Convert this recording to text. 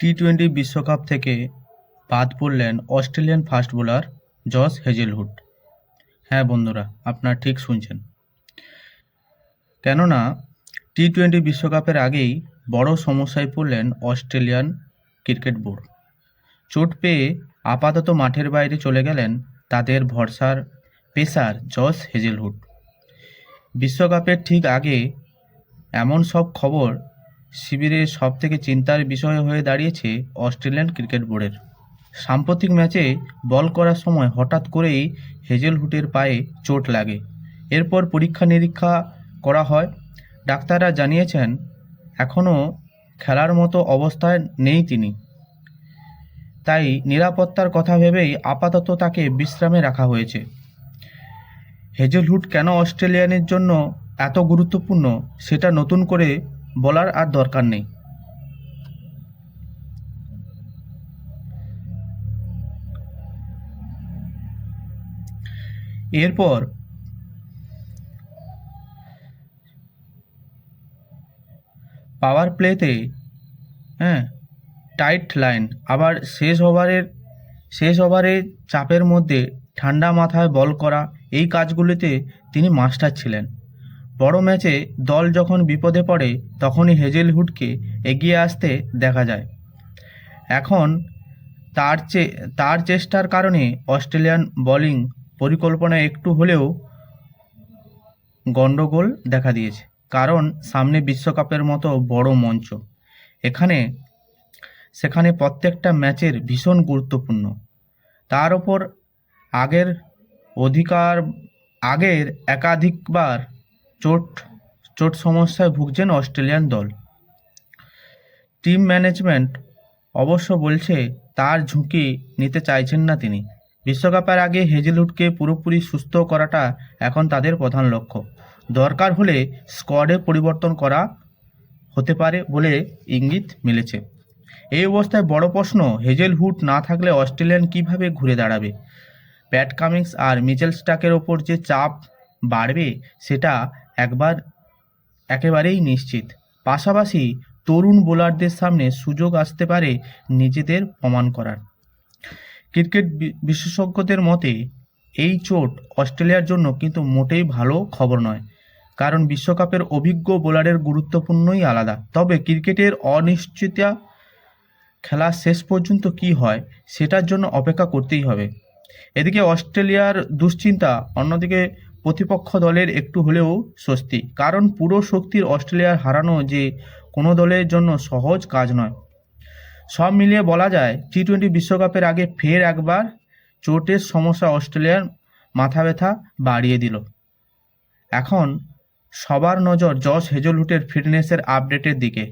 T twenty বিশ্বকাপ থেকে বাদ পড়লেন Australian fast bowler Josh Hazlewood. হ্যাঁ বন্ধুরা, আপনারা ঠিক শুনছেন। কেননা টি টোয়েন্টি বিশ্বকাপের আগেই বড় সমস্যায় পড়লেন অস্ট্রেলিয়ান ক্রিকেট বোর্ড। চোট পেয়ে আপাতত মাঠের বাইরে চলে গেলেন তাদের ভরসার পেসার জস হেজেলহুড। বিশ্বকাপের ঠিক আগে এমন সব খবর শিবিরের সবথেকে চিন্তার বিষয় হয়ে দাঁড়িয়েছে অস্ট্রেলিয়ান ক্রিকেট বোর্ডের। সাম্প্রতিক ম্যাচে বল করার সময় হঠাৎ করেই হেজেলহুটের পায়ে চোট লাগে। এরপর পরীক্ষা নিরীক্ষা করা হয়। ডাক্তাররা জানিয়েছেন এখনও খেলার মতো অবস্থায় নেই তিনি। তাই নিরাপত্তার কথা ভেবেই আপাতত তাকে বিশ্রামে রাখা হয়েছে। হেজেলহুড কেন অস্ট্রেলিয়ানের জন্য এত গুরুত্বপূর্ণ, সেটা নতুন করে বলার আর দরকার নেই। এরপর পাওয়ার প্লেতে হ্যাঁ টাইট লাইন আবার শেষ ওভারের শেষ ওভারে চাপের মধ্যে ঠান্ডা মাথায় বল করা, এই কাজগুলিতে তিনি মাস্টার ছিলেন। বড় ম্যাচে দল যখন বিপদে পড়ে, তখনই হেজেলহুডকে এগিয়ে আসতে দেখা যায়। এখন তার চে, তার চেষ্টার কারণে অস্ট্রেলিয়ান বোলিং পরিকল্পনা একটু হলেও গণ্ডগোল দেখা দিয়েছে। কারণ সামনে বিশ্বকাপের মতো বড় মঞ্চ। এখানে, সেখানে প্রত্যেকটা ম্যাচের ভীষণ গুরুত্বপূর্ণ। তার ওপর আগের অধিকার, আগের একাধিকবার চোট চোট সমস্যায় ভুগছেন অস্ট্রেলিয়ান দল। টিম ম্যানেজমেন্ট অবশ্য বলছে তার ঝুঁকি নিতে চাইছেন না তিনি। বিশ্বকাপের আগে হেজেলউডকে পুরোপুরি সুস্থ করাটা এখন তাদের প্রধান লক্ষ্য। দরকার হলে স্কোয়াডে পরিবর্তন করা হতে পারে বলে ইঙ্গিত মিলেছে। এই অবস্থায় বড় প্রশ্ন হেজেলহুড না থাকলে অস্ট্রেলিয়ান কীভাবে ঘুরে দাঁড়াবে? প্যাট কামিংস আর মিচেল স্টাকের ওপর যে চাপ বাড়বে, সেটা একবার একেবারেই নিশ্চিত। পাশাপাশি তরুণ বোলারদের সামনে সুযোগ আসতে পারে নিজেদের প্রমাণ করার। ক্রিকেট বিশেষজ্ঞদের মতে, এই চোট অস্ট্রেলিয়ার জন্য কিন্তু মোটেই ভালো খবর নয়। কারণ বিশ্বকাপের অভিজ্ঞ বোলারের গুরুত্বপূর্ণই আলাদা। তবে ক্রিকেটের অনিশ্চিতা খেলা শেষ পর্যন্ত কি হয়, সেটার জন্য অপেক্ষা করতেই হবে। এদিকে অস্ট্রেলিয়ার দুশ্চিন্তা, অন্যদিকে প্রতিপক্ষ দলের একটু হলেও স্বস্তি। কারণ পুরো শক্তির অস্ট্রেলিয়ার হারানো যে কোনো দলের জন্য সহজ কাজ নয়। সব মিলিয়ে বলা যায় টি টোয়েন্টি বিশ্বকাপের আগে ফের একবার চোটের সমস্যা অস্ট্রেলিয়ার মাথা ব্যথা বাড়িয়ে দিল। এখন সবার নজর জস হেজলহুটের ফিটনেসের আপডেটের দিকে।